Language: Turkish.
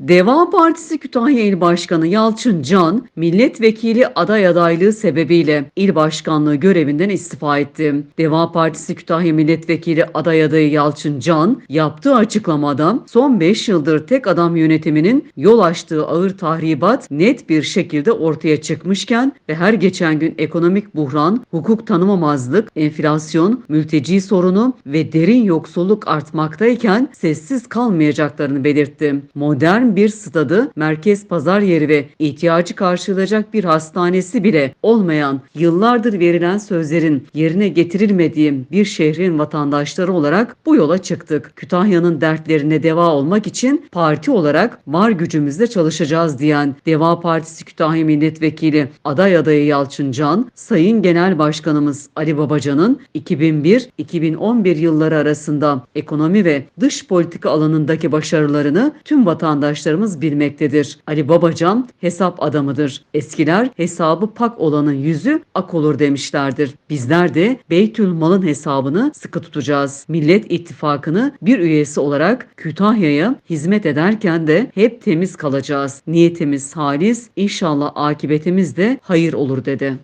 Deva Partisi Kütahya İl Başkanı Yalçın Can, milletvekili aday adaylığı sebebiyle il başkanlığı görevinden istifa etti. Deva Partisi Kütahya Milletvekili aday adayı Yalçın Can, yaptığı açıklamada son 5 yıldır tek adam yönetiminin yol açtığı ağır tahribat net bir şekilde ortaya çıkmışken ve her geçen gün ekonomik buhran, hukuk tanımamazlık, enflasyon, mülteci sorunu ve derin yoksulluk artmaktayken sessiz kalmayacaklarını belirtti. Modern bir stadı, merkez pazar yeri ve ihtiyacı karşılayacak bir hastanesi bile olmayan, yıllardır verilen sözlerin yerine getirilmediği bir şehrin vatandaşları olarak bu yola çıktık. Kütahya'nın dertlerine deva olmak için parti olarak var gücümüzle çalışacağız diyen Deva Partisi Kütahya Milletvekili aday adayı Yalçın Can, Sayın Genel Başkanımız Ali Babacan'ın 2001-2011 yılları arasında ekonomi ve dış politika alanındaki başarılarını tüm vatandaşlarımız bilmektedir. Ali Babacan hesap adamıdır. Eskiler hesabı pak olanın yüzü ak olur demişlerdir. Bizler de Beytül Mal'ın hesabını sıkı tutacağız. Millet İttifakı'nı bir üyesi olarak Kütahya'ya hizmet ederken de hep temiz kalacağız. Niyetimiz halis, inşallah akıbetimiz de hayır olur dedi.